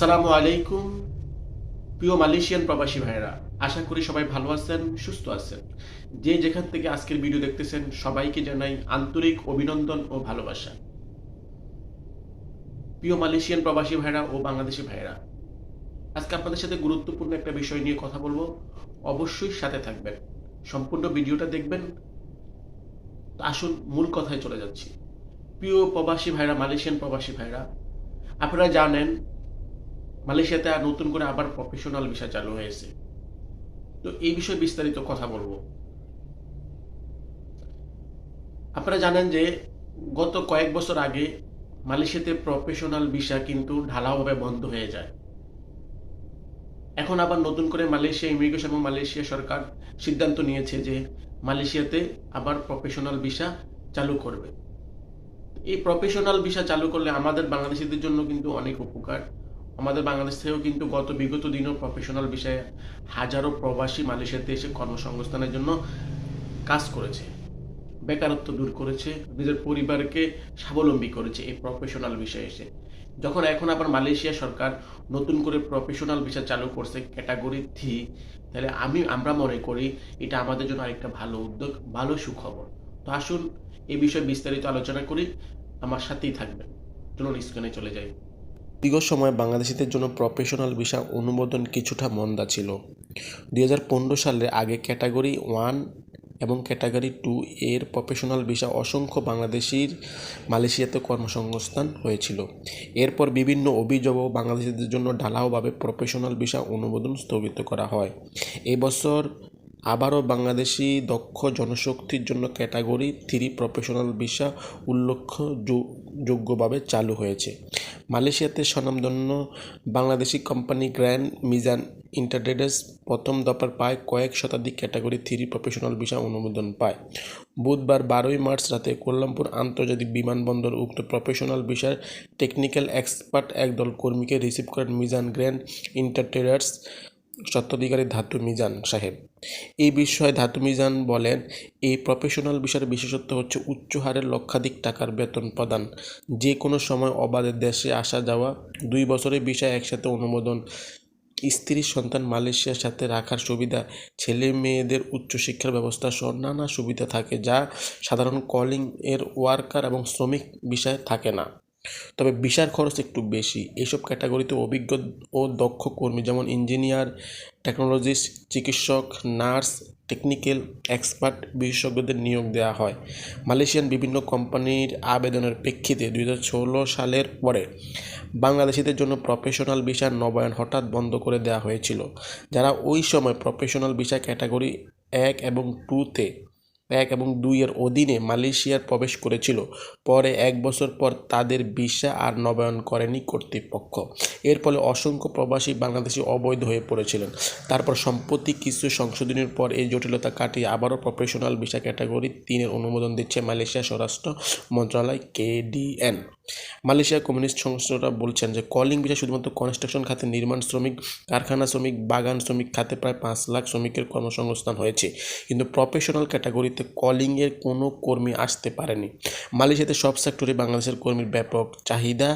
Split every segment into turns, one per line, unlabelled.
আসসালামু আলাইকুম, প্রিয় মালয়েশিয়ান প্রবাসী ভাইরা আশা করি সবাই ভালো আছেন, সুস্থ আছেন। যে যেখান থেকে আজকের ভিডিও দেখতেছেন, সবাইকে জানাই আন্তরিক অভিনন্দন ও ভালোবাসা। প্রিয় মালয়েশিয়ান প্রবাসী ভাইরা ও বাংলাদেশি ভাইরা আজকে আপনাদের সাথে গুরুত্বপূর্ণ একটা বিষয় নিয়ে কথা বলব। অবশ্যই সাথে থাকবেন। সম্পূর্ণ ভিডিওটা দেখবেন। আসুন, মূল কথায় চলে যাচ্ছি। প্রিয় প্রবাসী ভাইরা মালয়েশিয়ান প্রবাসী ভাইরা আপনারা জানেন মালয়েশিয়াতে আর নতুন করে আবার প্রফেশনাল ভিসা চালু হয়েছে। তো এই বিষয়ে বিস্তারিত কথা বলব। আপনারা জানেন যে গত কয়েক বছর আগে মালয়েশিয়াতে প্রফেশনাল ভিসা কিন্তু ঢালাওভাবে বন্ধ হয়ে যায়। এখন আবার নতুন করে মালয়েশিয়া ইমিগ্রেশন এবং মালয়েশিয়া সরকার সিদ্ধান্ত নিয়েছে যে মালয়েশিয়াতে আবার প্রফেশনাল ভিসা চালু করবে। এই প্রফেশনাল ভিসা চালু করলে আমাদের বাংলাদেশিদের জন্য কিন্তু অনেক উপকার। আমাদের বাংলাদেশ থেকেও কিন্তু গত বিগত দিনও প্রফেশনাল বিষয়ে হাজারো প্রবাসী মালয়েশিয়াতে এসে কর্মসংস্থানের জন্য কাজ করেছে, বেকারত্ব দূর করেছে, নিজের পরিবারকে স্বাবলম্বী করেছে এই প্রফেশনাল বিষয়ে এসে। যখন এখন আবার মালয়েশিয়া সরকার নতুন করে প্রফেশনাল ভিসা চালু করছে ক্যাটাগরি থ্রি তাহলে আমি, আমরা মনে করি এটা আমাদের জন্য আরেকটা ভালো উদ্যোগ, ভালো সুখবর। তো আসুন এই বিষয়ে বিস্তারিত আলোচনা করি, আমার সাথেই থাকবেন। চলুন স্ক্রিনে চলে যাই।
দীর্ঘ সময় বাংলাদেশিদের জন্য প্রফেশনাল ভিসা অনুমোদন কিছুটা মন্দা ছিল। দুই সালে আগে ক্যাটাগরি ওয়ান এবং ক্যাটাগরি টু এর প্রফেশনাল ভিসা অসংখ্য বাংলাদেশির মালয়েশিয়াতে কর্মসংস্থান হয়েছিল। এরপর বিভিন্ন অভিযোগ বাংলাদেশিদের জন্য ঢালাওভাবে প্রফেশনাল ভিসা অনুমোদন স্থগিত করা হয়। এবছর আবারও বাংলাদেশি দক্ষ জনশক্তির জন্য ক্যাটাগরি থ্রি প্রফেশনাল ভিসা উল্লেখযোগ্যভাবে চালু হয়েছে। মালয়েশিয়াতে স্বনামধন্য বাংলাদেশি কোম্পানি গ্র্যান্ড মিজান ইন্টারডেডেস প্রথম দফার পায় কয়েক শতাধিক ক্যাটাগরি থ্রি প্রফেশনাল ভিসা অনুমোদন পায়। বুধবার বারোই মার্চ রাতে কোল্লামপুর আন্তর্জাতিক বিমানবন্দর উক্ত প্রফেশনাল ভিসার টেকনিক্যাল এক্সপার্ট একদল কর্মীকে রিসিভ করেন মিজান গ্র্যান্ড ইন্টারট্রেডার্স স্বত্বাধিকারী ধাতু মিজান সাহেব। এই বিষয়ে ধাতু মিজান বলেন, এই প্রফেশনাল বিষয়ের বিশেষত্ব হচ্ছে উচ্চ হারের লক্ষাধিক টাকার বেতন প্রদান। যে কোনো সময় অবাধে দেশে আসা যাওয়া, দুই বছরের বিষয় একসাথে অনুমোদন, স্ত্রী, সন্তান মালয়েশিয়ার সাথে রাখার সুবিধা, ছেলে মেয়েদের উচ্চশিক্ষার ব্যবস্থা সহ নানা সুবিধা থাকে যা সাধারণ কলিং এর ওয়ার্কার এবং শ্রমিক বিষয়ে থাকে না। তবে ভিসার খরচ একটু বেশি। এইসব ক্যাটাগরিতে অভিজ্ঞ ও দক্ষ কর্মী যেমন ইঞ্জিনিয়ার, টেকনোলজিস্ট, চিকিৎসক, নার্স, টেকনিক্যাল এক্সপার্ট বিশেষজ্ঞদের নিয়োগ দেওয়া হয়। মালয়েশিয়ান বিভিন্ন কোম্পানির আবেদনের প্রেক্ষিতে দুই হাজার ষোলো সালের পরে বাংলাদেশিদের জন্য প্রফেশনাল ভিসার নবায়ন হঠাৎ বন্ধ করে দেওয়া হয়েছিল, যারা ওই সময় প্রফেশনাল ভিসা ক্যাটাগরি এক এবং টুতে এক এবং দুইয়ের অধীনে মালয়েশিয়ার প্রবেশ করেছিল। পরে এক বছর পর তাদের ভিসা আর নবায়ন করেনি কর্তৃপক্ষ। এর ফলে অসংখ্য প্রবাসী বাংলাদেশি অবৈধ হয়ে পড়েছিলেন। তারপর সম্প্রতি কিছু সংশোধনের পর এই জটিলতা কাটিয়ে আবারও প্রফেশনাল ভিসা ক্যাটাগরি তিনের অনুমোদন দিচ্ছে মালয়েশিয়া স্বরাষ্ট্র মন্ত্রণালয়, কেডিএন। মালয়েশিয়া কমিউনিস্ট সংস্থাটা বলছেন যে, কলিং ভিসা শুধুমাত্র কনস্ট্রাকশন খাতে নির্মাণ শ্রমিক, কারখানা শ্রমিক, বাগান শ্রমিক খাতে প্রায় পাঁচ লাখ শ্রমিকের কর্মসংস্থান হয়েছে। কিন্তু প্রফেশনাল ক্যাটাগরিতে কলিংয়ের কোনো কর্মী আসতে পারেনি। মালয়েশিয়াতে সব সেক্টরে বাংলাদেশের কর্মীর ব্যাপক চাহিদা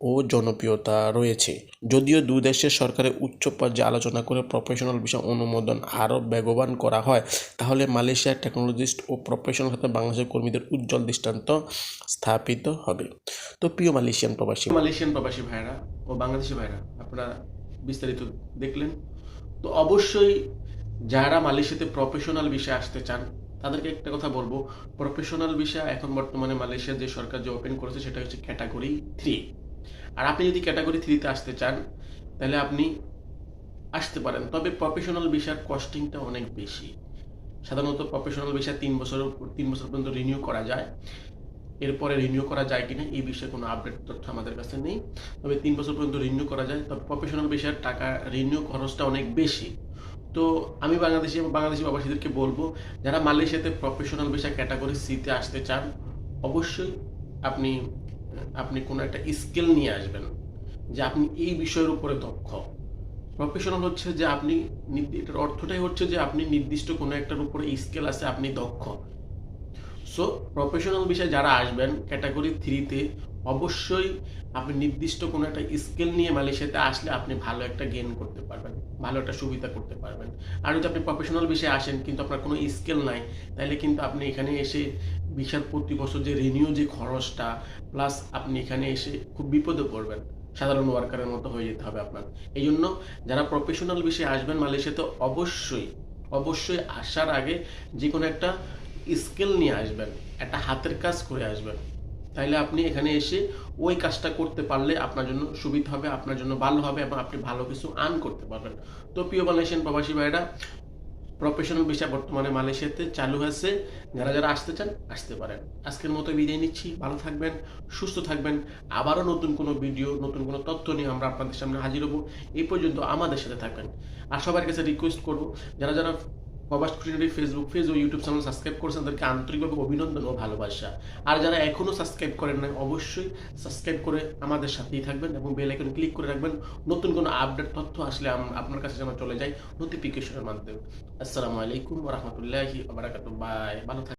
ও জনপ্রিয়তা রয়েছে। যদিও দুই দেশের সরকারের উচ্চ পর্যায়ে আলোচনা করে প্রফেশনাল বিষয় অনুমোদন আরও বেগবান করা হয়, তাহলে মালয়েশিয়ার টেকনোলজিস্ট ও প্রফেশনাল খাতে বাংলাদেশের কর্মীদের উজ্জ্বল দৃষ্টান্ত স্থাপিত হবে। তো প্রিয় মালয়েশিয়ান প্রবাসী
মালয়েশিয়ান প্রবাসী ভাইরা ও বাংলাদেশি ভাইরা আপনারা বিস্তারিত দেখলেন। তো অবশ্যই যারা মালয়েশিয়াতে প্রফেশনাল বিষয়ে আসতে চান তাদেরকে একটা কথা বলব প্রফেশনাল বিষয় এখন বর্তমানে মালয়েশিয়ার যে সরকার যে ওপেন করেছে সেটা হচ্ছে ক্যাটাগরি থ্রি আর আপনি যদি ক্যাটাগরি থ্রিতে আসতে চান, তাহলে আপনি আসতে পারেন। তবে প্রফেশনাল বিষয়ের কস্টিংটা অনেক বেশি। সাধারণত প্রফেশনাল বিষয় তিন বছর তিন বছর পর্যন্ত রিনিউ করা যায়। এরপরে রিনিউ করা যায় কিনা, এই বিষয়ে কোনো আপডেট তথ্য আমাদের কাছে নেই। তবে তিন বছর পর্যন্ত রিনিউ করা যায়। তবে প্রফেশনাল বিষয়ের টাকা রিনিউ খরচটা অনেক বেশি। তো আমি বাংলাদেশি বাংলাদেশি প্রবাসীদেরকে বলব, যারা মালয়েশিয়াতে প্রফেশনাল বিষয় ক্যাটাগরি সিতে আসতে চান, অবশ্যই আপনি আপনি কোনো একটা স্কিল নিয়ে আসবেন যে আপনি এই বিষয়ের উপরে দক্ষ। প্রফেশনাল হচ্ছে যে আপনি, এটার অর্থটাই হচ্ছে যে আপনি নির্দিষ্ট কোনো একটার উপরে স্কিল আছে, আপনি দক্ষ। সো প্রফেশনাল বিষয়ে যারা আসবেন ক্যাটাগরি থ্রিতে অবশ্যই আপনি নির্দিষ্ট কোনো একটা স্কিল নিয়ে মালয়েশিয়াতে আসলে আপনি ভালো একটা গেইন করতে পারবেন, ভালো একটা সুবিধা করতে পারবেন। আর যদি আপনি প্রফেশনাল বিষয়ে আসেন, কিন্তু আপনার কোনো স্কিল নাই, তাহলে কিন্তু আপনি এখানে এসে ভিসার প্রতি বছর যে রিনিউ যে খরচটা প্লাস আপনি এখানে এসে খুব বিপদে পড়বেন। সাধারণ ওয়ার্কারের মতো হয়ে যেতে হবে আপনার। এই জন্য যারা প্রফেশনাল বিষয়ে আসবেন মালয়েশিয়াতে অবশ্যই অবশ্যই আসার আগে যে কোনো একটা স্কিল নিয়ে আসবেন, একটা হাতের কাজ করে আসবেন। তাইলে আপনি এখানে এসে ওই কাজটা করতে পারলে আপনার জন্য সুবিধা হবে, আপনার জন্য ভালো হবে এবং আপনি ভালো কিছু আর্ন করতে পারবেন। তো প্রিয় মালয়েশিয়ান প্রবাসী ভাইরা প্রফেশনাল বিষয় বর্তমানে মালয়েশিয়াতে চালু হয়েছে। যারা যারা আসতে চান, আসতে পারেন। আজকের মতো বিদায় নিচ্ছি। ভালো থাকবেন, সুস্থ থাকবেন। আবারও নতুন কোনো ভিডিও নতুন কোনো তথ্য নিয়ে আমরা আপনাদের সামনে হাজির হব। এই পর্যন্ত আমাদের সাথে থাকবেন। আর সবার কাছে রিকোয়েস্ট করব, যারা যারা প্রবাস খুঁটিনাটি ফেসবুক পেজ ও ইউটিউব চ্যানেল সাবস্ক্রাইব করেছেন, তাদেরকে আন্তরিকভাবে অভিনন্দন ও ভালোবাসা। আর যারা এখনও সাবস্ক্রাইব করেন না অবশ্যই সাবস্ক্রাইব করে আমাদের সাথেই থাকবেন এবং বেল আইকন ক্লিক করে রাখবেন। নতুন কোনো আপডেট তথ্য আসলে আপনার কাছে যেন চলে যায় নোটিফিকেশনের মাধ্যমে। আসসালামু আলাইকুম রহমতুল্লাহি বারাকাতু বাই ভালো থাকবেন